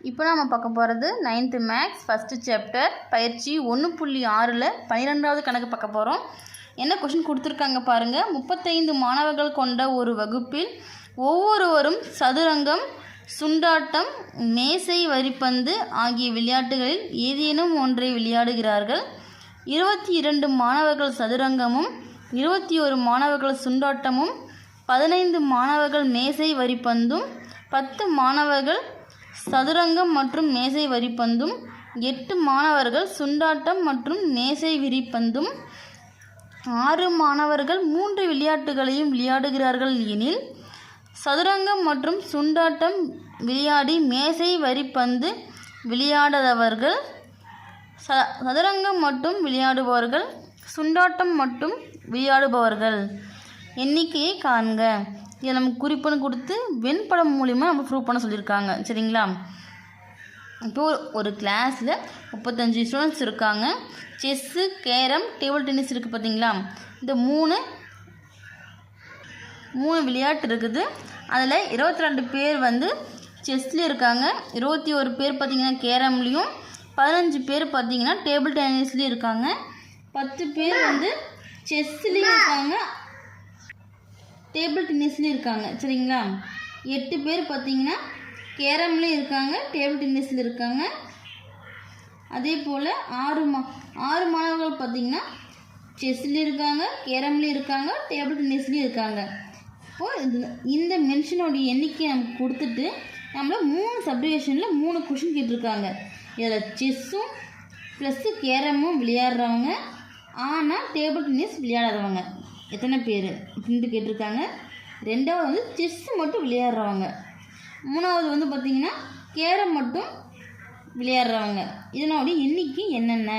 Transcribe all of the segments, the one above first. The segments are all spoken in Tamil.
இப்போ நாம் பார்க்க போகிறது நைன்த்து மேக்ஸ் ஃபஸ்ட்டு சாப்டர் பயிற்சி ஒன்று புள்ளி ஆறில் பன்னிரெண்டாவது கணக்கு பார்க்க போகிறோம் என்ன கொஷின் கொடுத்துருக்காங்க பாருங்கள் முப்பத்தைந்து மாணவர்கள் கொண்ட ஒரு வகுப்பில் ஒவ்வொருவரும் சதுரங்கம் சுண்டாட்டம் மேசை வரிப்பந்து ஆகிய விளையாட்டுகளில் ஏதேனும் ஒன்றை விளையாடுகிறார்கள். இருபத்தி இரண்டு மாணவர்கள் சதுரங்கமும் இருபத்தி ஒரு மாணவர்கள் சுண்டாட்டமும் பதினைந்து மாணவர்கள் மேசை வரிப்பந்தும் பத்து மாணவர்கள் சதுரங்கம் மற்றும் மேசை வரிப்பந்தும் எட்டு மாணவர்கள் சுண்டாட்டம் மற்றும் மேசை விரிப்பந்தும் ஆறு மாணவர்கள் மூன்று விளையாட்டுகளையும் விளையாடுகிறார்கள் எனில் சதுரங்கம் மற்றும் சுண்டாட்டம் விளையாடி மேசை வரிப்பந்து விளையாடாதவர்கள் ச சதுரங்கம் மட்டும் விளையாடுபவர்கள் சுண்டாட்டம் மட்டும் விளையாடுபவர்கள் எண்ணிக்கையை காண்க. இதை நமக்கு குறிப்புன்னு கொடுத்து வெண்படம் மூலிமா நம்ம ப்ரூவ் பண்ண சொல்லியிருக்காங்க. சரிங்களா? இப்போ ஒரு கிளாஸில் முப்பத்தஞ்சு ஸ்டூடெண்ட்ஸ் இருக்காங்க. செஸ்ஸு கேரம் டேபிள் டென்னிஸ் இருக்குது பார்த்தீங்களா? இந்த மூணு மூணு விளையாட்டு இருக்குது. அதில் இருபத்தி ரெண்டு பேர் வந்து செஸ்லேயும் இருக்காங்க. இருபத்தி ஒரு பேர் பார்த்திங்கன்னா கேரம்லேயும் பதினஞ்சு பேர் பார்த்திங்கன்னா டேபிள் டென்னிஸ்லேயும் இருக்காங்க. பத்து பேர் வந்து செஸ்லேயும் இருக்காங்க. டேபிள் டென்னிஸ்லேயும் இருக்காங்க சரிங்களா? எட்டு பேர் பார்த்தீங்கன்னா கேரம்லேயும் இருக்காங்க டேபிள் டென்னிஸில் இருக்காங்க. அதே போல் ஆறு மா ஆறு மாணவர்கள் பார்த்தீங்கன்னா செஸ்லேயும் இருக்காங்க கேரம்லேயும் இருக்காங்க டேபிள் டென்னிஸ்லேயும் இருக்காங்க. இப்போது இந்த இந்த மென்ஷனோடைய எண்ணிக்கை நமக்கு கொடுத்துட்டு நம்மள மூணு சப்டிவேஷனில் மூணு கொஷின் கேட்டிருக்காங்க. இதில் செஸ்ஸும் ப்ளஸ்ஸு கேரமும் விளையாடுறவங்க ஆனால் டேபிள் டென்னிஸ் விளையாடுறவங்க எத்தனை பேர் அப்படின்ட்டு கேட்டிருக்காங்க. ரெண்டாவது வந்து செஸ்ஸு மட்டும் விளையாடுறவங்க. மூணாவது வந்து பார்த்திங்கன்னா கேரம் மட்டும் விளையாடுறவங்க. இதனோட எண்ணிக்கை என்னென்ன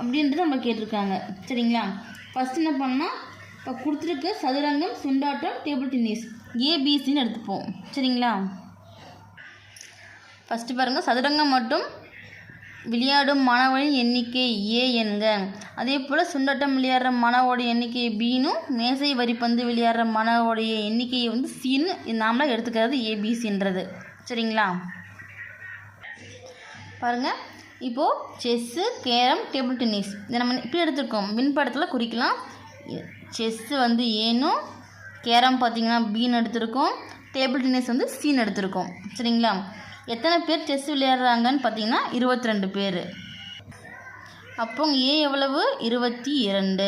அப்படின்றது நம்ம கேட்டிருக்காங்க. சரிங்களா? ஃபஸ்ட் என்ன பண்ணால் இப்போ கொடுத்துருக்க சதுரங்கம் சுண்டாட்டம் டேபிள் டென்னிஸ் ஏபிசின்னு எடுத்துப்போம். சரிங்களா? ஃபஸ்ட்டு பாருங்கள் சதுரங்கம் மட்டும் விளையாடும் மாணவரின் எண்ணிக்கை ஏ என்க. அதே போல் சுண்டட்டம் விளையாடுற மாணவோட எண்ணிக்கை பின்னும் மேசை வரிப்பந்து விளையாடுற மாணவோடைய எண்ணிக்கையை வந்து சின்னு நாமளாக எடுத்துக்கிறது ஏபிசின்றது சரிங்களா? பாருங்கள் இப்போது செஸ்ஸு கேரம் டேபிள் டென்னிஸ். இதை நம்ம இப்படி எடுத்துருக்கோம். மின்படத்தில் குறிக்கலாம். செஸ்ஸு வந்து ஏனும் கேரம் பார்த்திங்கன்னா பீன்னு எடுத்திருக்கோம். டேபிள் டென்னிஸ் வந்து சீன் எடுத்திருக்கோம். சரிங்களா? எத்தனை பேர் செஸ் விளையாடுறாங்கன்னு பார்த்தீங்கன்னா இருபத்தி ரெண்டு பேர். அப்போ ஏ எவ்வளவு? இருபத்தி இரண்டு.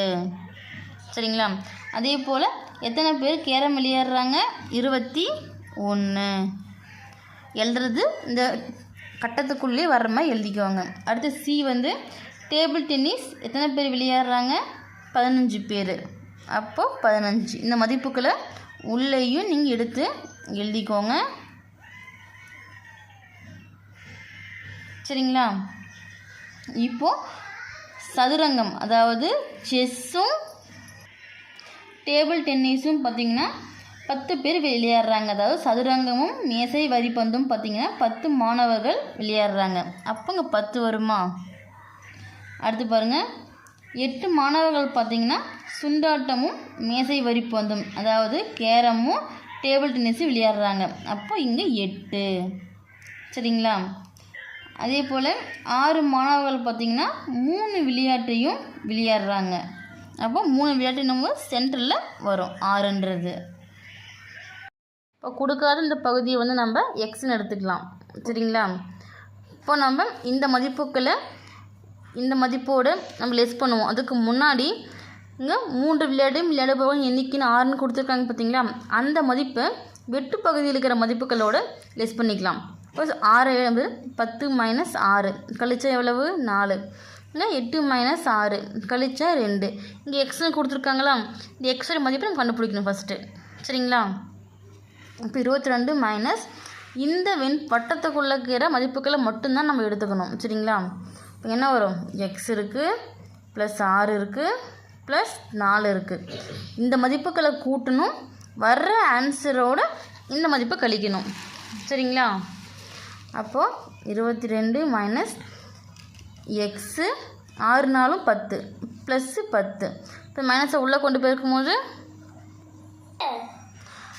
சரிங்களா? அதே போல் எத்தனை பேர் கேரம் விளையாடுறாங்க? இருபத்தி ஒன்று எழுதுறது இந்த கட்டத்துக்குள்ளே வர்ற மாதிரி எழுதிக்குவாங்க. அடுத்து சி வந்து டேபிள் டென்னிஸ் எத்தனை பேர் விளையாடுறாங்க? பதினஞ்சு பேர். அப்போது பதினஞ்சு. இந்த மதிப்புகளை உள்ளேயும் நீங்கள் எடுத்து எழுதிக்கோங்க. சரிங்களா? இப்போது சதுரங்கம் அதாவது செஸ்ஸும் டேபிள் டென்னிஸும் பார்த்திங்கன்னா பத்து பேர் விளையாடுறாங்க. அதாவது சதுரங்கமும் மேசை வரிப்பந்தும் பார்த்திங்கன்னா பத்து மாணவர்கள் விளையாடுறாங்க. அப்போங்க பத்து வருமா? அடுத்து பாருங்கள் எட்டு மாணவர்கள் பார்த்திங்கன்னா சுண்டாட்டமும் மேசை வரிப்பந்தும் அதாவது கேரமும் டேபிள் டென்னிஸும் விளையாடுறாங்க. அப்போ இங்கே எட்டு. சரிங்களா? அதே போல் ஆறு மாணவர்கள் பார்த்திங்கன்னா மூணு விளையாட்டையும் விளையாடுறாங்க. அப்போ மூணு விளையாட்டு நம்ம சென்டரில் வரும். ஆறுன்றது. இப்போ கொடுக்காத இந்த பகுதியை வந்து நம்ம எக்ஸ்னு எடுத்துக்கலாம். சரிங்களா? இப்போ நம்ம இந்த மதிப்புக்களை இந்த மதிப்போடு நம்ம லெஸ் பண்ணுவோம். அதுக்கு முன்னாடி இங்கே மூன்று விளையாடும் விளையாடுபவன் எண்ணிக்கைன்னு ஆறுன்னு கொடுத்துருக்காங்க பார்த்தீங்களா? அந்த மதிப்பை வெட்டு பகுதியில் இருக்கிற மதிப்புகளோடு லெஸ் பண்ணிக்கலாம். இப்போ ஆறு எழுபது பத்து மைனஸ் ஆறு. கழிச்சா எவ்வளவு? நாலு. இல்லை எட்டு மைனஸ் ஆறு. கழிச்சா ரெண்டு. இங்கே எக்ஸ்னு கொடுத்துருக்காங்களா? இந்த எக்ஸோட மதிப்பை நம்ம கண்டுபிடிக்கணும் ஃபஸ்ட்டு சரிங்களா? இப்போ இருபத்தி ரெண்டு மைனஸ் இந்த வெண் வட்டத்துக்குள்ளே இருக்கிற மதிப்புகளை மட்டும்தான் நம்ம எடுத்துக்கணும். சரிங்களா? இப்போ என்ன வரும்? எக்ஸ் இருக்குது ப்ளஸ் ஆறு இருக்குது ப்ளஸ் நாலு இருக்குது இந்த மதிப்புகளை கூட்டணும். வர்ற ஆன்சரோட இந்த மதிப்பை கழிக்கணும். சரிங்களா? அப்போது இருபத்தி ரெண்டு மைனஸ் எக்ஸு ஆறு நாளும் பத்து ப்ளஸ்ஸு பத்து. இப்போ மைனஸை உள்ளே கொண்டு போயிருக்கும்போது?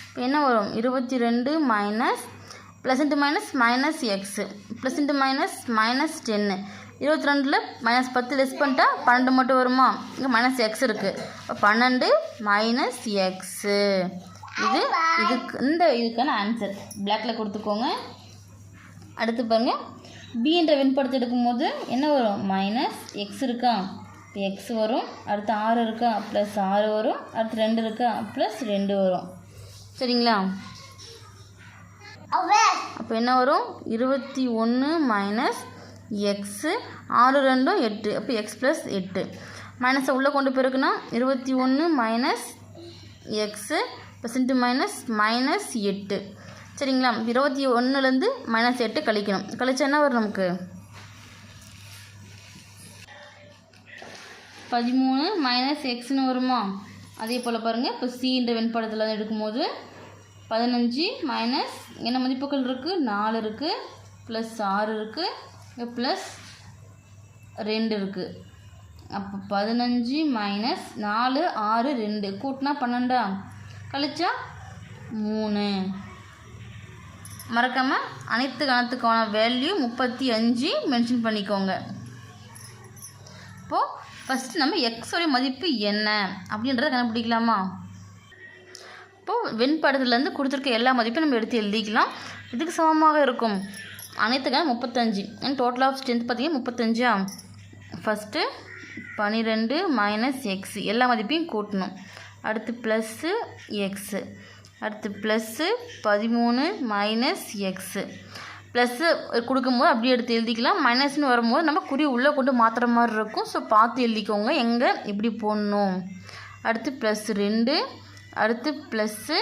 இப்போ என்ன வரும்? இருபத்தி ரெண்டு minus plus into minus minus x plus into minus minus ten இருபத்தி ரெண்டில் மைனஸ் பத்து லெஸ் பண்ணிட்டா பன்னெண்டு மட்டும் வருமா? இங்கே மைனஸ் எக்ஸ் இருக்குது இப்போ பன்னெண்டு மைனஸ் எக்ஸு இது இதுக்கு இந்த இதுக்கான ஆன்சர் பிளாக்ல கொடுத்துக்கோங்க. அடுத்து பாருங்கள் பி என்ற வெண்படத்தை எடுக்கும்போது என்ன வரும்? மைனஸ் எக்ஸ் இருக்கா? எக்ஸ் வரும். அடுத்து ஆறு இருக்கா? ப்ளஸ் ஆறு வரும். அடுத்து ரெண்டு இருக்கா? ப்ளஸ் ரெண்டு வரும். சரிங்களா? அப்போ என்ன வரும்? இருபத்தி ஒன்று மைனஸ் எக்ஸு ஆறு ரெண்டும் எட்டு. அப்போ எக்ஸ் ப்ளஸ் எட்டு. மைனஸை உள்ளே கொண்டு போயிருக்குன்னா இருபத்தி ஒன்று minus x percent minus minus எட்டு. சரிங்களா? இருபத்தி ஒன்றுலேருந்து மைனஸ் எட்டு கழிக்கணும். கழிச்சா என்ன வரும் நமக்கு? பதிமூணு மைனஸ் எக்ஸ்னு வருமா? அதே போல் பாருங்கள் இப்போ சின்ற வெண்படத்தில் எடுக்கும்போது பதினஞ்சு மைனஸ் என்ன மதிப்புகள் இருக்குது நாலு இருக்குது ப்ளஸ் ஆறு இருக்குது ப்ளஸ் ரெண்டு இருக்குது அப்போ பதினஞ்சு மைனஸ் நாலு ஆறு ரெண்டு. கூட்டினா பன்னெண்டா? கழிச்சா மூணு. மறக்காமல் அனைத்து கணத்துக்கான வேல்யூ முப்பத்தி அஞ்சு மென்ஷன் பண்ணிக்கோங்க. இப்போது ஃபஸ்ட்டு நம்ம எக்ஸோடைய மதிப்பு என்ன அப்படின்றத கண்டுபிடிக்கலாமா? இப்போது வெண்படத்துலேருந்து கொடுத்துருக்க எல்லா மதிப்பையும் நம்ம எடுத்து எழுதிக்கலாம். இதுக்கு சமமாக இருக்கும். அனைத்துக்கான முப்பத்தஞ்சு டோட்டல் ஆஃப் ஸ்ட்ரென்த் பார்த்தீங்கன்னா முப்பத்தஞ்சா ஃபஸ்ட்டு பன்னிரெண்டு மைனஸ் எக்ஸ் எல்லா மதிப்பையும் கூட்டணும். அடுத்து ப்ளஸ்ஸு எக்ஸு அடுத்து ப்ளஸ்ஸு பதிமூணு மைனஸ் எக்ஸு ப்ளஸ்ஸு கொடுக்கும்போது அப்படியே எடுத்து எழுதிக்கலாம். மைனஸ்னு வரும்போது நம்ம குறி உள்ளே கொண்டு மாற்றுற மாதிரி இருக்கும். ஸோ பார்த்து எழுதிக்கோங்க. எங்கே இப்படி போடணும்? அடுத்து ப்ளஸ் ரெண்டு அடுத்து ப்ளஸ்ஸு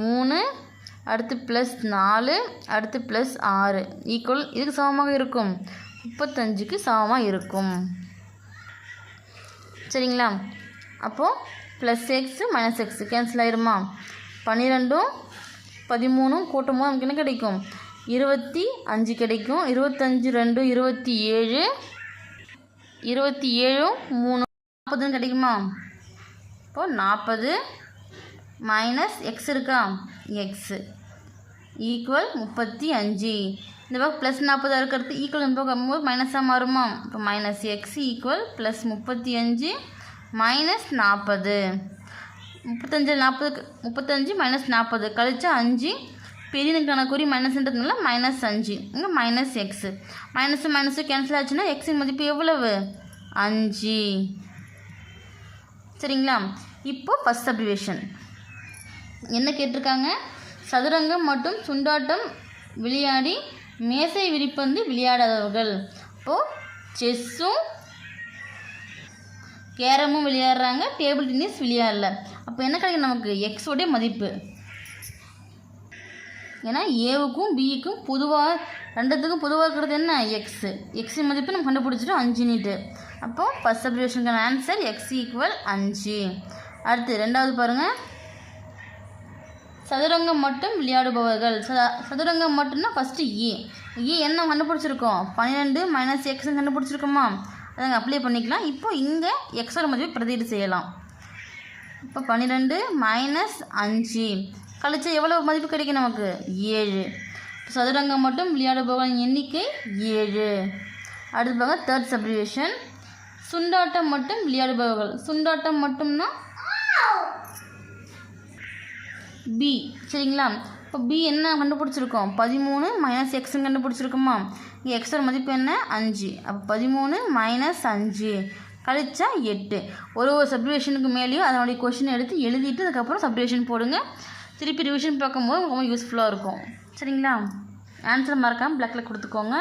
மூணு அடுத்து ப்ளஸ் நாலு அடுத்து ப்ளஸ் ஆறு. ஈக்குவல் இதுக்கு சமமாக இருக்கும். முப்பத்தஞ்சுக்கு சமமாக இருக்கும். சரிங்களா? அப்போது plus x minus x cancel ஆயிருமா? பன்னிரெண்டும் பதிமூணும் கூட்டமும் நமக்கு என்ன கிடைக்கும்? இருபத்தி அஞ்சு கிடைக்கும். இருபத்தஞ்சு ரெண்டு இருபத்தி ஏழு இருபத்தி ஏழும் மூணு நாற்பதுன்னு கிடைக்குமா? இப்போ நாற்பது மைனஸ் எக்ஸ் இருக்கா? எக்ஸு ஈக்குவல் முப்பத்தி அஞ்சு. இந்த பக்கம் ப்ளஸ் நாற்பதாக இருக்கிறது ஈக்குவல் இந்த பக்கம் போது மைனஸாக மாறுமா? இப்போ மைனஸ் எக்ஸ் ஈக்குவல் ப்ளஸ் முப்பத்தி அஞ்சு மைனஸ் நாற்பது. முப்பத்தஞ்சு நாற்பது முப்பத்தஞ்சு மைனஸ் நாற்பது. கழிச்சா அஞ்சு. பெரியனுக்கான குறி மைனஸ்ன்றதுனால மைனஸ் அஞ்சு. இங்கே minus x minus minus cancel ஆச்சுன்னா எக்ஸின் மதிப்பு எவ்வளவு? அஞ்சு. சரிங்களா? இப்போ ஃபஸ்ட் சப்டிவேஷன் என்ன கேட்டிருக்காங்க? சதுரங்கம் மற்றும் சுண்டாட்டம் விளையாடி மேசை விரிப்பந்து விளையாடாதவர்கள். இப்போது செஸ்ஸும் கேரமும் விளையாடுறாங்க டேபிள் டென்னிஸ் விளையாடல. அப்போ என்ன கிடைக்கும் நமக்கு? எக்ஸோடைய மதிப்பு. ஏன்னா ஏவுக்கும் பிக்கும் பொதுவாக ரெண்டுத்துக்கும் பொதுவாக இருக்கிறது என்ன? எக்ஸு எக்ஸின் மதிப்பு நம்ம கண்டுபிடிச்சிட்டோம் அஞ்சு நீட்டு அப்போது ஃபஸ்ட் சப்டிவிஷனுக்கான ஆன்சர் எக்ஸ் ஈக்குவல் அஞ்சு. அடுத்து ரெண்டாவது பாருங்கள் சதுரங்கம் மட்டும் விளையாடுபவர்கள். சத சதுரங்கம் மட்டும்னா ஃபஸ்ட்டு ஏ ஏ என்ன கண்டுபிடிச்சிருக்கோம்? பன்னிரெண்டு மைனஸ் எக்ஸ்ன்னு கண்டுபிடிச்சிருக்கோமா? அதை நாங்கள் அப்ளை பண்ணிக்கலாம். இப்போ இங்கே எக்ஸோட மதிப்பு பிரதியீடு செய்யலாம். இப்போ பன்னிரெண்டு மைனஸ் அஞ்சு. கழிச்சா எவ்வளோ மதிப்பு கிடைக்கும் நமக்கு? ஏழு. சதுரங்கம் மட்டும் விளையாடுபவர்களின் எண்ணிக்கை ஏழு. அடுத்து பாருங்க தேர்ட் சப்ரிவேஷன் சுண்டாட்டம் மட்டும் விளையாடுபவர்கள் சுண்டாட்டம் மட்டும்னா பி சரிங்களா? இப்போ பி என்ன கண்டுபிடிச்சிருக்கோம்? பதிமூணு மைனஸ் எக்ஸ்னு கண்டுபிடிச்சிருக்கோமா? இங்கே எக்ஸோட மதிப்பு என்ன? அஞ்சு. அப்போ பதிமூணு மைனஸ் அஞ்சு. கழிச்சா எட்டு. ஒரு ஒரு சப்டிவிஷனுக்கு மேலேயும் அதனுடைய கொஷின் எடுத்து எழுதிட்டு அதுக்கப்புறம் சப்டிவிஷன் போடுங்க. திருப்பி ரிவிஷன் பார்க்கும்போது ரொம்ப யூஸ்ஃபுல்லாக இருக்கும். சரிங்களா? ஆன்சர் மறக்காமல் பிளாக்கில் கொடுத்துக்கோங்க.